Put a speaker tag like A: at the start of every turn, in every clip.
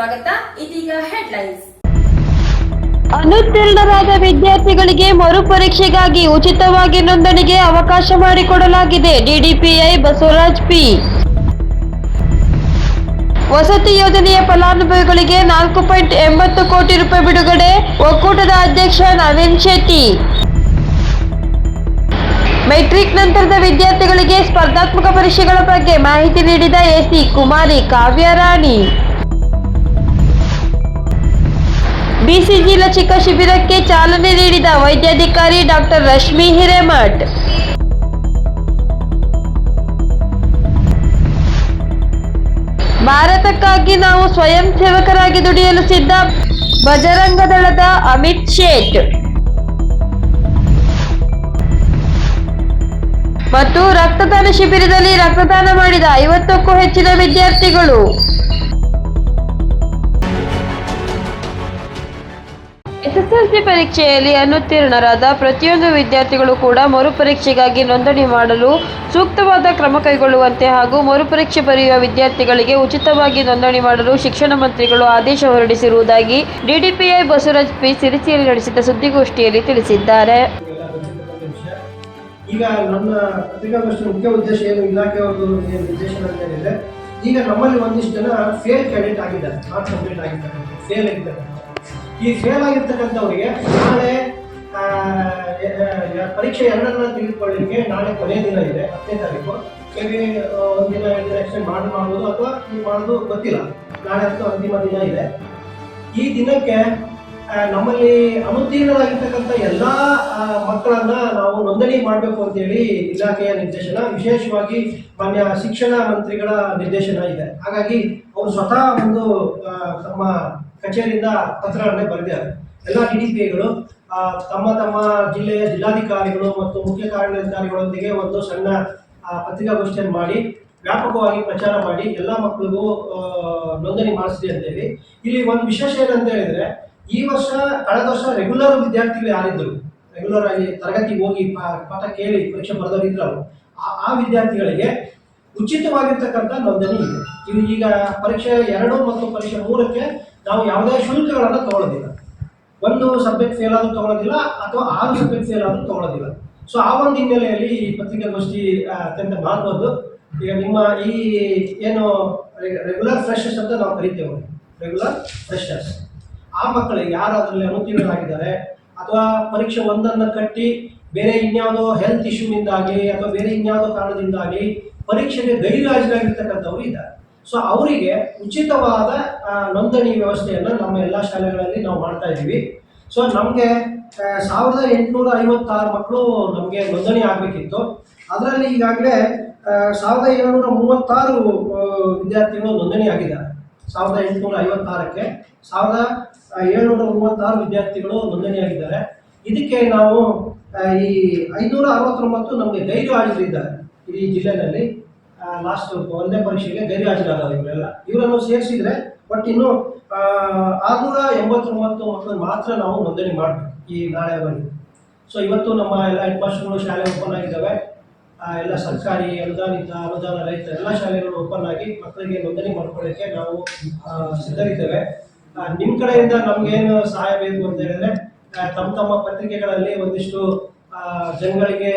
A: ಸ್ವಾಗತ. ಇದೀಗ ಹೆಡ್ಲೈನ್ಸ್
B: ಅನುತ್ತೀರ್ಣರಾದ ವಿದ್ಯಾರ್ಥಿಗಳಿಗೆ ಮರುಪರೀಕ್ಷೆಗಾಗಿ ಉಚಿತವಾಗಿ ನೋಂದಣಿಗೆ ಅವಕಾಶ ಮಾಡಿಕೊಡಲಾಗಿದೆ. DDPI Basavaraj P. ವಸತಿ ಯೋಜನೆಯ ಫಲಾನುಭವಿಗಳಿಗೆ ನಾಲ್ಕು ಪಾಯಿಂಟ್ ಎಂಬತ್ತು ಕೋಟಿ ರೂಪಾಯಿ ಬಿಡುಗಡೆ. ಒಕ್ಕೂಟದ ಅಧ್ಯಕ್ಷ ನವೀನ್ ಶೆಟ್ಟಿ. ಮೆಟ್ರಿಕ್ ನಂತರದ ವಿದ್ಯಾರ್ಥಿಗಳಿಗೆ ಸ್ಪರ್ಧಾತ್ಮಕ ಪರೀಕ್ಷೆಗಳ ಬಗ್ಗೆ ಮಾಹಿತಿ ನೀಡಿದ ಎಸಿ ಕುಮಾರಿ ಕಾವ್ಯ ಬಿಸಿಜಿ ಲಸಿಕಾ ಶಿಬಿರಕ್ಕೆ ಚಾಲನೆ ನೀಡಿದ ವೈದ್ಯಾಧಿಕಾರಿ ಡಾಕ್ಟರ್ ರಶ್ಮಿ ಹಿರೇಮಠ್. ಭಾರತಕ್ಕಾಗಿ ನಾವು ಸ್ವಯಂ ಸೇವಕರಾಗಿ ದುಡಿಯಲು ಸಿದ್ಧ ಬಜರಂಗ ದಳದ ಅಮಿತ್ ಶೇಟ್. ಮತ್ತು ರಕ್ತದಾನ ಶಿಬಿರದಲ್ಲಿ ರಕ್ತದಾನ ಮಾಡಿದ ಐವತ್ತಕ್ಕೂ ಹೆಚ್ಚಿನ ವಿದ್ಯಾರ್ಥಿಗಳು. ಎಸ್ಎಸ್ಎಲ್ಸಿ ಪರೀಕ್ಷೆಯಲ್ಲಿ ಅನುತ್ತೀರ್ಣರಾದ ಪ್ರತಿಯೊಂದು ವಿದ್ಯಾರ್ಥಿಗಳು ಕೂಡ ಮರುಪರೀಕ್ಷೆಗಾಗಿ ನೋಂದಣಿ ಮಾಡಲು ಸೂಕ್ತವಾದ ಕ್ರಮ ಕೈಗೊಳ್ಳುವಂತೆ ಹಾಗೂ ಮರುಪರೀಕ್ಷೆ ಬರೆಯುವ ವಿದ್ಯಾರ್ಥಿಗಳಿಗೆ ಉಚಿತವಾಗಿ ನೋಂದಣಿ ಮಾಡಲು ಶಿಕ್ಷಣ ಮಂತ್ರಿಗಳು ಆದೇಶ ಹೊರಡಿಸಿರುವುದಾಗಿ ಡಿಡಿಪಿಐ ಬಸವರಾಜ್ ಪಿ ಸಿರಿಸಿಯಲ್ಲಿ ನಡೆಸಿದ ಸುದ್ದಿಗೋಷ್ಠಿಯಲ್ಲಿ ತಿಳಿಸಿದ್ದಾರೆ.
C: ಈಗ ನನ್ನ ಪತ್ರಿಕಾಗೋಷ್ಠಿ ಮುಖ್ಯ ಉದ್ದೇಶ ಏನು ಇಲಾಖೆಯವರು ನಿರ್ದೇಶನ ಅಂತ ಈಗ ನಮ್ಮಲ್ಲಿ ಒಂದಿಷ್ಟು ಜನ ಫೇಲ್ ಕ್ಯಾಂಡಿಡೇಟ್ ಆಗಿದ್ದಾರೆ ನಾಟ್ ಕಂಪ್ಲೀಟ್ ಆಗಿದ್ದಾರೆ ಫೇಲ್ ಆಗಿರ್ತಕ್ಕಂಥ ಈ ಫೇಲ್ ಆಗಿರ್ತಕ್ಕಂಥವ್ರಿಗೆ ನಾಳೆ ಪರೀಕ್ಷೆ ಎರಡನ್ನ ತೆಗೆದುಕೊಳ್ಳಿಕ್ಕೆ ನಾಳೆ ಕೊನೆಯ ದಿನ ಇದೆ, ಹತ್ತನೇ ತಾರೀಕು. ಮೇಬಿ ಒಂದಿನ ಎರಡು ಮಾಡಿ ಮಾಡ್ಬೋದು ಅಥವಾ ನೀವು ಮಾಡೋದು ಗೊತ್ತಿಲ್ಲ. ನಾಳೆ ಅಂತೂ ಅಂತಿಮ ದಿನ ಇದೆ. ಈ ದಿನಕ್ಕೆ ನಮ್ಮಲ್ಲಿ ಅನುತ್ತೀರ್ಣರಾಗಿರ್ತಕ್ಕಂಥ ಎಲ್ಲ ಮಕ್ಕಳನ್ನ ನಾವು ನೋಂದಣಿ ಮಾಡಬೇಕು ಅಂತೇಳಿ ಇಲಾಖೆಯ ನಿರ್ದೇಶನ, ವಿಶೇಷವಾಗಿ ಮಾನ್ಯ ಶಿಕ್ಷಣ ಮಂತ್ರಿಗಳ ನಿರ್ದೇಶನ ಇದೆ. ಹಾಗಾಗಿ ಅವರು ಸ್ವತಃ ಒಂದು ತಮ್ಮ ಕಚೇರಿಯಿಂದ ಪತ್ರಗಳನ್ನೇ ಬರೆದಿದ್ದಾರೆ ಎಲ್ಲ ಡಿ ಡಿ ಪಿ ಐಗಳು ತಮ್ಮ ತಮ್ಮ ಜಿಲ್ಲೆಯ ಜಿಲ್ಲಾಧಿಕಾರಿಗಳು ಮತ್ತು ಮುಖ್ಯ ಕಾರ್ಯಾಧಿಕಾರಿಗಳೊಂದಿಗೆ ಒಂದು ಸಣ್ಣ ಪತ್ರಿಕಾಗೋಷ್ಠಿಯನ್ನು ಮಾಡಿ, ವ್ಯಾಪಕವಾಗಿ ಪ್ರಚಾರ ಮಾಡಿ, ಎಲ್ಲ ಮಕ್ಕಳಿಗೂ ನೋಂದಣಿ ಮಾಡಿಸಿದೆ ಅಂತೇಳಿ ಇಲ್ಲಿ ಒಂದು ವಿಶೇಷ ಏನಂತ ಹೇಳಿದ್ರೆ, ಈ ವರ್ಷ, ಕಳೆದ ವರ್ಷ ರೆಗ್ಯುಲರ್ ವಿದ್ಯಾರ್ಥಿಗಳು ಯಾರಿದ್ದರು? ರೆಗ್ಯುಲರ್ ಆಗಿ ತರಗತಿಗೆ ಹೋಗಿ ಪಾಠ ಕೇಳಿ ಪರೀಕ್ಷೆ ಬರೆದವರು ಇದ್ರಲ್ಲ, ಆ- ಆ ವಿದ್ಯಾರ್ಥಿಗಳಿಗೆ ಉಚಿತವಾಗಿರ್ತಕ್ಕಂಥ ನೋಂದಣಿ ಇದೆ. ಇದು ಈಗ ಪರೀಕ್ಷೆ ಎರಡು ಮತ್ತು ಪರೀಕ್ಷೆ ಮೂರಕ್ಕೆ ನಾವು ಯಾವುದೇ ಶುಲ್ಕಗಳನ್ನು ತಗೊಳ್ಳೋದಿಲ್ಲ ಒಂದು ಸಬ್ಜೆಕ್ಟ್ ಫೇಲ್ ಆದರೂ ತಗೊಳ್ಳೋದಿಲ್ಲ ಅಥವಾ ಆರು ಸಬ್ಜೆಕ್ಟ್ ಫೇಲ್ ಆದರೂ ತಗೊಳ್ಳೋದಿಲ್ಲ ಸೊ ಆ ಒಂದು ಹಿನ್ನೆಲೆಯಲ್ಲಿ ಈ ಪತ್ರಿಕಾಗೋಷ್ಠಿ ಅತ್ಯಂತ ಮಹತ್ವದ್ದು ಈಗ ನಿಮ್ಮ ಈ ಏನು ರೆಗ್ಯುಲರ್ ಫ್ರೆಶರ್ಸ್ ಅಂತ ನಾವು ಕರಿತೇವೆ. ರೆಗ್ಯುಲರ್ ಫ್ರೆಶರ್ಸ್ ಆ ಮಕ್ಕಳಿಗೆ ಯಾರು ಅದರಲ್ಲಿ ಅನುತ್ತೀರ್ಣರಾಗಿದ್ದಾರೆ ಅಥವಾ ಪರೀಕ್ಷೆ ಒಂದನ್ನು ಕಟ್ಟಿ ಬೇರೆ ಇನ್ಯಾವುದೋ ಹೆಲ್ತ್ ಇಶ್ಯೂನಿಂದಾಗಿ ಅಥವಾ ಬೇರೆ ಇನ್ಯಾವುದೋ ಕಾರಣದಿಂದಾಗಿ ಪರೀಕ್ಷೆಗೆ ಗೈರು ಹಾಜರಾಗಿರ್ತಕ್ಕಂಥವ್ರು ಇದ್ದಾರೆ. ಸೊ ಅವರಿಗೆ ಉಚಿತವಾದ ನೋಂದಣಿ ವ್ಯವಸ್ಥೆಯನ್ನು ನಮ್ಮ ಎಲ್ಲ ಶಾಲೆಗಳಲ್ಲಿ ನಾವು ಮಾಡ್ತಾ ಇದ್ದೀವಿ. ಸೊ ನಮಗೆ ಸಾವಿರದ ಎಂಟುನೂರ ಐವತ್ತಾರು ಮಕ್ಕಳು ನಮಗೆ ನೋಂದಣಿ ಆಗಬೇಕಿತ್ತು. ಅದರಲ್ಲಿ ಈಗಾಗಲೇ ಸಾವಿರದ ಏಳ್ನೂರ ಮೂವತ್ತಾರು ವಿದ್ಯಾರ್ಥಿಗಳು ನೋಂದಣಿ ಆಗಿದ್ದಾರೆ. ಸಾವಿರದ ಎಂಟುನೂರ ಐವತ್ತಾರಕ್ಕೆ ಸಾವಿರದ ಏಳ್ನೂರ ಮೂವತ್ತಾರು ವಿದ್ಯಾರ್ಥಿಗಳು ನೋಂದಣಿಯಾಗಿದ್ದಾರೆ ಇದಕ್ಕೆ ನಾವು ಈ ಐನೂರ ಅರವತ್ತೊಂಬತ್ತು ನಮಗೆ ಧೈರ್ಯ ಹಾಜರಿದ್ದಾರೆ ಇಡೀ ಜಿಲ್ಲೆನಲ್ಲಿ ಲಾಸ್ಟ್ ಒಂದೇ ಪರೀಕ್ಷೆಗೆ ಗೈರು ಹಾಜರಾದವರು ಇವರೆಲ್ಲ. ಇವರನ್ನು ಸೇರಿಸಿದ್ರೆ ಬಟ್ ಇನ್ನು ಆರ್ನೂರ ಎಂಬತ್ತೊಂಬತ್ತು ಮಕ್ಕಳು ಮಾತ್ರ ನಾವು ನೋಂದಣಿ ಮಾಡಬೇಕು ಈ ನಾಳೆ ಬಂದು ಸೊ ಇವತ್ತು ನಮ್ಮ ಎಲ್ಲ ಹೆಡ್ ಮಾಸ್ಟರ್ಗಳು ಶಾಲೆ ಓಪನ್ ಆಗಿದ್ದಾವೆ. ಎಲ್ಲ ಸರ್ಕಾರಿ ಅನುದಾನಿತ ಅನುದಾನ ರಹಿತ ಎಲ್ಲ ಶಾಲೆಗಳು ಓಪನ್ ಆಗಿ ಮಕ್ಕಳಿಗೆ ನೋಂದಣಿ ಮಾಡ್ಕೊಳ್ಳೋಕ್ಕೆ ನಾವು ಸಿದ್ಧರಿದ್ದೇವೆ. ನಿಮ್ಮ ಕಡೆಯಿಂದ ನಮಗೇನು ಸಹಾಯ ಬೇಕು ಅಂತ ಹೇಳಿದ್ರೆ ತಮ್ಮ ತಮ್ಮ ಪತ್ರಿಕೆಗಳಲ್ಲಿ ಒಂದಿಷ್ಟು ಜನಗಳಿಗೆ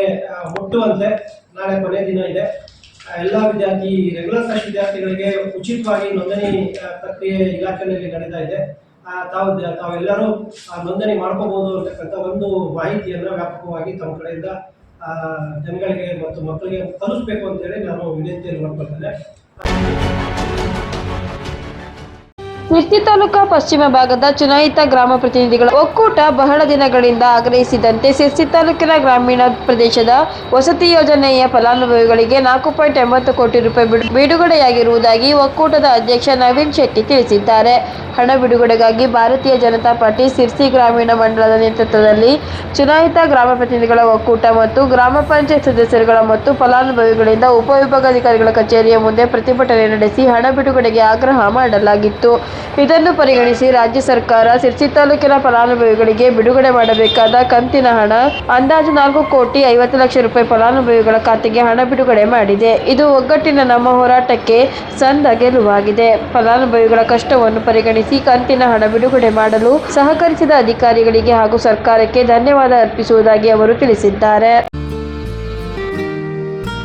C: ಮುಟ್ಟುವಂತೆ ನಾಳೆ ಕೊನೆ ದಿನ ಇದೆ. ಎಲ್ಲ ವಿದ್ಯಾರ್ಥಿ ರೆಗ್ಯುಲರ್ ಕ್ಲಾಸ್ ವಿದ್ಯಾರ್ಥಿಗಳಿಗೆ ಉಚಿತವಾಗಿ ನೋಂದಣಿ ಪ್ರಕ್ರಿಯೆ ಇಲಾಖೆಯಲ್ಲಿ ನಡೀತಾ ಇದೆ. ತಾವು ತಾವೆಲ್ಲರೂ ನೋಂದಣಿ ಮಾಡ್ಕೋಬಹುದು ಅಂತಕ್ಕಂಥ ಒಂದು ಮಾಹಿತಿಯನ್ನು ವ್ಯಾಪಕವಾಗಿ ತಮ್ಮ ಕಡೆಯಿಂದ ಜನಗಳಿಗೆ ಮತ್ತು ಮಕ್ಕಳಿಗೆ ತಲುಪಿಸ್ಬೇಕು ಅಂತೇಳಿ ನಾನು ವಿನಂತಿಯನ್ನು ಮಾಡ್ಕೊಳ್ತೇನೆ.
B: ಸಿರ್ಸಿ ತಾಲೂಕಾ ಪಶ್ಚಿಮ ಭಾಗದ ಚುನಾಯಿತ ಗ್ರಾಮ ಪ್ರತಿನಿಧಿಗಳ ಒಕ್ಕೂಟ ಬಹಳ ದಿನಗಳಿಂದ ಆಗ್ರಹಿಸಿದಂತೆ ಸಿರ್ಸಿ ತಾಲೂಕಿನ ಗ್ರಾಮೀಣ ಪ್ರದೇಶದ ವಸತಿ ಯೋಜನೆಯ ಫಲಾನುಭವಿಗಳಿಗೆ ನಾಲ್ಕು ಪಾಯಿಂಟ್ ಎಂಬತ್ತು ಕೋಟಿ ರೂಪಾಯಿ ಬಿಡು- ಬಿಡುಗಡೆಯಾಗಿರುವುದಾಗಿ ಒಕ್ಕೂಟದ ಅಧ್ಯಕ್ಷ ನವೀನ್ ಶೆಟ್ಟಿ ತಿಳಿಸಿದ್ದಾರೆ. ಹಣ ಬಿಡುಗಡೆಗಾಗಿ ಭಾರತೀಯ ಜನತಾ ಪಾರ್ಟಿ ಸಿರ್ಸಿ ಗ್ರಾಮೀಣ ಮಂಡಲದ ನೇತೃತ್ವದಲ್ಲಿ ಚುನಾಯಿತ ಗ್ರಾಮ ಪ್ರತಿನಿಧಿಗಳ ಒಕ್ಕೂಟ ಮತ್ತು ಗ್ರಾಮ ಪಂಚಾಯತ್ ಸದಸ್ಯರುಗಳ ಮತ್ತು ಫಲಾನುಭವಿಗಳಿಂದ ಉಪವಿಭಾಗಾಧಿಕಾರಿಗಳ ಕಚೇರಿಯ ಮುಂದೆ ಪ್ರತಿಭಟನೆ ನಡೆಸಿ ಹಣ ಬಿಡುಗಡೆಗೆ ಆಗ್ರಹ ಮಾಡಲಾಗಿತ್ತು. ಇದನ್ನು ಪರಿಗಣಿಸಿ ರಾಜ್ಯ ಸರ್ಕಾರ ಸಿರ್ಸಿ ತಾಲೂಕಿನ ಫಲಾನುಭವಿಗಳಿಗೆ ಬಿಡುಗಡೆ ಮಾಡಬೇಕಾದ ಕಂತಿನ ಹಣ, ಅಂದಾಜು ನಾಲ್ಕು ಕೋಟಿ ಐವತ್ತು ಲಕ್ಷ ರೂಪಾಯಿ ಫಲಾನುಭವಿಗಳ ಖಾತೆಗೆ ಹಣ ಬಿಡುಗಡೆ ಮಾಡಿದೆ. ಇದು ಒಗ್ಗಟ್ಟಿನ ನಮ್ಮ ಹೋರಾಟಕ್ಕೆ ಸಂದ ಗೆಲುವಾಗಿದೆ. ಫಲಾನುಭವಿಗಳ ಕಷ್ಟವನ್ನು ಪರಿಗಣಿಸಿ ಕಂತಿನ ಹಣ ಬಿಡುಗಡೆ ಮಾಡಲು ಸಹಕರಿಸಿದ ಅಧಿಕಾರಿಗಳಿಗೆ ಹಾಗೂ ಸರ್ಕಾರಕ್ಕೆ ಧನ್ಯವಾದ ಅರ್ಪಿಸುವುದಾಗಿ ಅವರು ತಿಳಿಸಿದ್ದಾರೆ.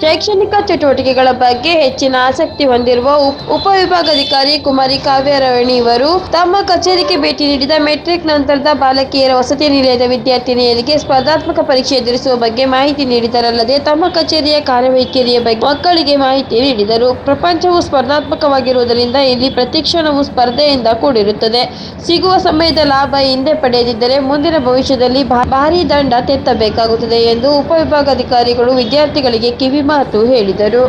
B: ಶೈಕ್ಷಣಿಕ ಚಟುವಟಿಕೆಗಳ ಬಗ್ಗೆ ಹೆಚ್ಚಿನ ಆಸಕ್ತಿ ಹೊಂದಿರುವ ಉಪ್- ಉಪವಿಭಾಗಾಧಿಕಾರಿ ಕುಮಾರಿ ಕಾವ್ಯರವಣಿ ಇವರು ತಮ್ಮ ಕಚೇರಿಗೆ ಭೇಟಿ ನೀಡಿದ ಮೆಟ್ರಿಕ್ ನಂತರದ ಬಾಲಕಿಯರ ವಸತಿ ನಿಲಯದ ವಿದ್ಯಾರ್ಥಿನಿಯರಿಗೆ ಸ್ಪರ್ಧಾತ್ಮಕ ಪರೀಕ್ಷೆ ಎದುರಿಸುವ ಬಗ್ಗೆ ಮಾಹಿತಿ ನೀಡಿದರಲ್ಲದೆ ತಮ್ಮ ಕಚೇರಿಯ ಕಾರ್ಯವೈಖರಿಯ ಬಗ್ಗೆ ಮಕ್ಕಳಿಗೆ ಮಾಹಿತಿ ನೀಡಿದರು. ಪ್ರಪಂಚವು ಸ್ಪರ್ಧಾತ್ಮಕವಾಗಿರುವುದರಿಂದ ಇಲ್ಲಿ ಪ್ರತಿಕ್ಷಣವು ಸ್ಪರ್ಧೆಯಿಂದ ಕೂಡಿರುತ್ತದೆ. ಸಿಗುವ ಸಮಯದ ಲಾಭ ಹಿಂದೆ ಪಡೆಯದಿದ್ದರೆ ಮುಂದಿನ ಭವಿಷ್ಯದಲ್ಲಿ ಭಾರೀ ದಂಡ ತೆತ್ತಬೇಕಾಗುತ್ತದೆ ಎಂದು ಉಪವಿಭಾಗಾಧಿಕಾರಿಗಳು ವಿದ್ಯಾರ್ಥಿಗಳಿಗೆ ಕಿವಿ ಮಾತು ಹೇಳಿದರು.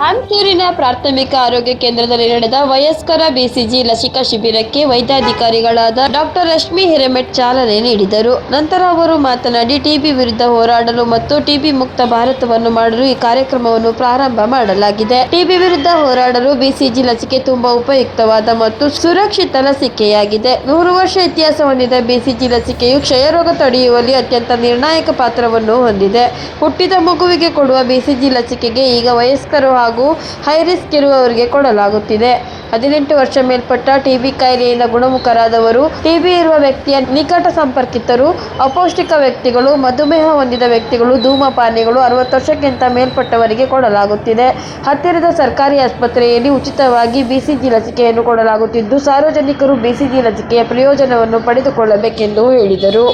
B: ಕಾನ್ಪೂರಿನ ಪ್ರಾಥಮಿಕ ಆರೋಗ್ಯ ಕೇಂದ್ರದಲ್ಲಿ ನಡೆದ ವಯಸ್ಕರ ಬಿಸಿಜಿ ಲಸಿಕಾ ಶಿಬಿರಕ್ಕೆ ವೈದ್ಯಾಧಿಕಾರಿಗಳಾದ ಡಾಕ್ಟರ್ ರಶ್ಮಿ ಹಿರೇಮೆಟ್ ಚಾಲನೆ ನೀಡಿದರು. ನಂತರ ಅವರು ಮಾತನಾಡಿ, ಟಿಬಿ ವಿರುದ್ಧ ಹೋರಾಡಲು ಮತ್ತು ಟಿಬಿ ಮುಕ್ತ ಭಾರತವನ್ನು ಮಾಡಲು ಈ ಕಾರ್ಯಕ್ರಮವನ್ನು ಪ್ರಾರಂಭ ಮಾಡಲಾಗಿದೆ. ಟಿಬಿ ವಿರುದ್ಧ ಹೋರಾಡಲು ಬಿಸಿಜಿ ಲಸಿಕೆ ತುಂಬಾ ಉಪಯುಕ್ತವಾದ ಮತ್ತು ಸುರಕ್ಷಿತ ಲಸಿಕೆಯಾಗಿದೆ. ನೂರು ವರ್ಷ ಇತಿಹಾಸ ಹೊಂದಿದ ಬಿಸಿಜಿ ಲಸಿಕೆಯು ಕ್ಷಯರೋಗ ತಡೆಯುವಲ್ಲಿ ಅತ್ಯಂತ ನಿರ್ಣಾಯಕ ಪಾತ್ರವನ್ನು ಹೊಂದಿದೆ. ಹುಟ್ಟಿದ ಮಗುವಿಗೆ ಕೊಡುವ ಬಿಸಿಜಿ ಲಸಿಕೆಗೆ ಈಗ ವಯಸ್ಕರು ಹೈ ರಿಸ್ಕ್ ಇರುವವರಿಗೆ ಕೊಡಲಾಗುತ್ತಿದೆ. ಹದಿನೆಂಟು ವರ್ಷ ಮೇಲ್ಪಟ್ಟ ಟಿಬಿ ಕಾಯಿಲೆಯಿಂದ ಗುಣಮುಖರಾದವರು ಟಿಬಿ ಇರುವ ವ್ಯಕ್ತಿಯ ನಿಕಟ ಸಂಪರ್ಕಿತರು, ಅಪೌಷ್ಟಿಕ ವ್ಯಕ್ತಿಗಳು, ಮಧುಮೇಹ ಹೊಂದಿದ ವ್ಯಕ್ತಿಗಳು, ಧೂಮಪಾನಿಗಳು ಅರವತ್ತು ವರ್ಷಕ್ಕಿಂತ ಮೇಲ್ಪಟ್ಟವರಿಗೆ ಕೊಡಲಾಗುತ್ತಿದೆ. ಹತ್ತಿರದ ಸರ್ಕಾರಿ ಆಸ್ಪತ್ರೆಯಲ್ಲಿ ಉಚಿತವಾಗಿ ಬಿಸಿಜಿ ಲಸಿಕೆಯನ್ನು ಕೊಡಲಾಗುತ್ತಿದ್ದು, ಸಾರ್ವಜನಿಕರು ಬಿಸಿಜಿ ಲಸಿಕೆಯ ಪ್ರಯೋಜನವನ್ನು ಪಡೆದುಕೊಳ್ಳಬೇಕೆಂದು ಹೇಳಿದರು.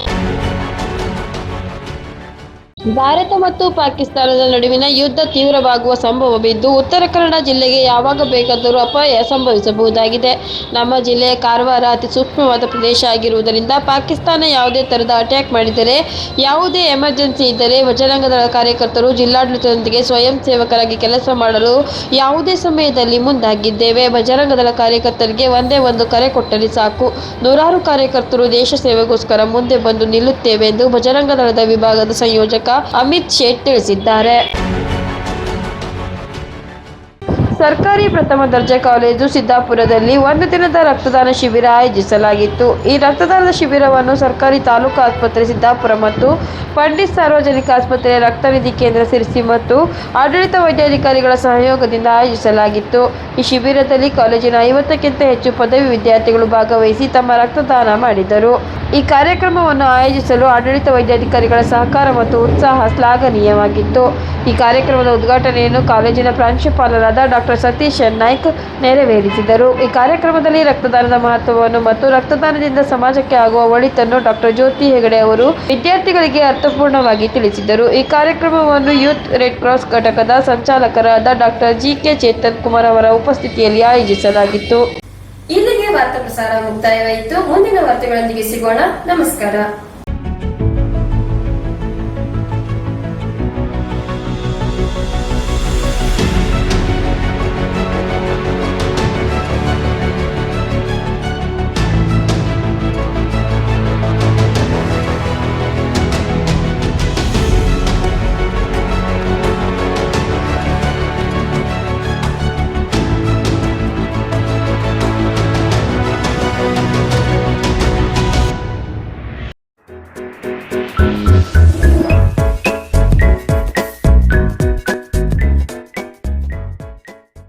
B: ಭಾರತ ಮತ್ತು ಪಾಕಿಸ್ತಾನದ ನಡುವಿನ ಯುದ್ಧ ತೀವ್ರವಾಗುವ ಸಂಭವವಿದ್ದು, ಉತ್ತರ ಕನ್ನಡ ಜಿಲ್ಲೆಗೆ ಯಾವಾಗ ಬೇಕಾದರೂ ಅಪಾಯ ಸಂಭವಿಸಬಹುದಾಗಿದೆ. ನಮ್ಮ ಜಿಲ್ಲೆಯ ಕಾರವಾರ ಅತಿ ಸೂಕ್ಷ್ಮವಾದ ಪ್ರದೇಶ ಆಗಿರುವುದರಿಂದ ಪಾಕಿಸ್ತಾನ ಯಾವುದೇ ಥರದ ಅಟ್ಯಾಕ್ ಮಾಡಿದರೆ, ಯಾವುದೇ ಎಮರ್ಜೆನ್ಸಿ ಇದ್ದರೆ ಬಜರಂಗ ಕಾರ್ಯಕರ್ತರು ಜಿಲ್ಲಾಡಳಿತದೊಂದಿಗೆ ಸ್ವಯಂ ಸೇವಕರಾಗಿ ಕೆಲಸ ಮಾಡಲು ಯಾವುದೇ ಸಮಯದಲ್ಲಿ ಮುಂದಾಗಿದ್ದೇವೆ. ಬಜರಂಗದಳ ಕಾರ್ಯಕರ್ತರಿಗೆ ಒಂದೇ ಒಂದು ಕರೆ ಕೊಟ್ಟರೆ ಸಾಕು. ನೂರಾರು ಕಾರ್ಯಕರ್ತರು ದೇಶ ಸೇವೆಗೋಸ್ಕರ ಮುಂದೆ ಬಂದು ನಿಲ್ಲುತ್ತೇವೆ ಎಂದು ಬಜರಂಗದಳದ ವಿಭಾಗದ ಸಂಯೋಜಕ ಅಮಿತ್ ಶೇಟ್ ತಿಳಿಸಿದ್ದಾರೆ. ಸರ್ಕಾರಿ ಪ್ರಥಮ ದರ್ಜೆ ಕಾಲೇಜು ಸಿದ್ದಾಪುರದಲ್ಲಿ ಒಂದು ದಿನದ ರಕ್ತದಾನ ಶಿಬಿರ ಆಯೋಜಿಸಲಾಗಿತ್ತು. ಈ ರಕ್ತದಾನದ ಶಿಬಿರವನ್ನು ಸರ್ಕಾರಿ ತಾಲೂಕು ಆಸ್ಪತ್ರೆ ಸಿದ್ದಾಪುರ ಮತ್ತು ಪಂಡಿತ್ ಸಾರ್ವಜನಿಕ ಆಸ್ಪತ್ರೆಯ ರಕ್ತನಿಧಿ ಕೇಂದ್ರ ಸಿರಿಸಿ ಮತ್ತು ಆಡಳಿತ ವೈದ್ಯಾಧಿಕಾರಿಗಳ ಸಹಯೋಗದಿಂದ ಆಯೋಜಿಸಲಾಗಿತ್ತು. ಈ ಶಿಬಿರದಲ್ಲಿ ಕಾಲೇಜಿನ ಐವತ್ತಕ್ಕಿಂತ ಹೆಚ್ಚು ಪದವಿ ವಿದ್ಯಾರ್ಥಿಗಳು ಭಾಗವಹಿಸಿ ತಮ್ಮ ರಕ್ತದಾನ ಮಾಡಿದರು. ಈ ಕಾರ್ಯಕ್ರಮವನ್ನು ಆಯೋಜಿಸಲು ಆಡಳಿತ ವೈದ್ಯಾಧಿಕಾರಿಗಳ ಸಹಕಾರ ಮತ್ತು ಉತ್ಸಾಹ ಶ್ಲಾಘನೀಯವಾಗಿತ್ತು. ಈ ಕಾರ್ಯಕ್ರಮದ ಉದ್ಘಾಟನೆಯನ್ನು ಕಾಲೇಜಿನ ಪ್ರಾಂಶುಪಾಲರಾದ ಡಾಕ್ಟರ್ ಸತೀಶ್ ಎನ್ ನಾಯ್ಕ್ ನೆರವೇರಿಸಿದರು. ಈ ಕಾರ್ಯಕ್ರಮದಲ್ಲಿ ರಕ್ತದಾನದ ಮಹತ್ವವನ್ನು ಮತ್ತು ರಕ್ತದಾನದಿಂದ ಸಮಾಜಕ್ಕೆ ಆಗುವ ಒಳಿತನ್ನು ಡಾಕ್ಟರ್ ಜ್ಯೋತಿ ಹೆಗಡೆ ಅವರು ವಿದ್ಯಾರ್ಥಿಗಳಿಗೆ ಅರ್ಥಪೂರ್ಣವಾಗಿ ತಿಳಿಸಿದರು. ಈ ಕಾರ್ಯಕ್ರಮವನ್ನು ಯೂತ್ ರೆಡ್ ಕ್ರಾಸ್ ಘಟಕದ ಸಂಚಾಲಕರಾದ doctor G K Chetan Kumar ಅವರ ಉಪಸ್ಥಿತಿಯಲ್ಲಿ ಆಯೋಜಿಸಲಾಗಿತ್ತು.
A: ಇಲ್ಲಿಗೆ ವಾರ್ತಾ ಪ್ರಸಾರ ಮುಕ್ತಾಯವಾಯಿತು. ಮುಂದಿನ ವಾರ್ತೆಗಳೊಂದಿಗೆ ಸಿಗೋಣ. ನಮಸ್ಕಾರ.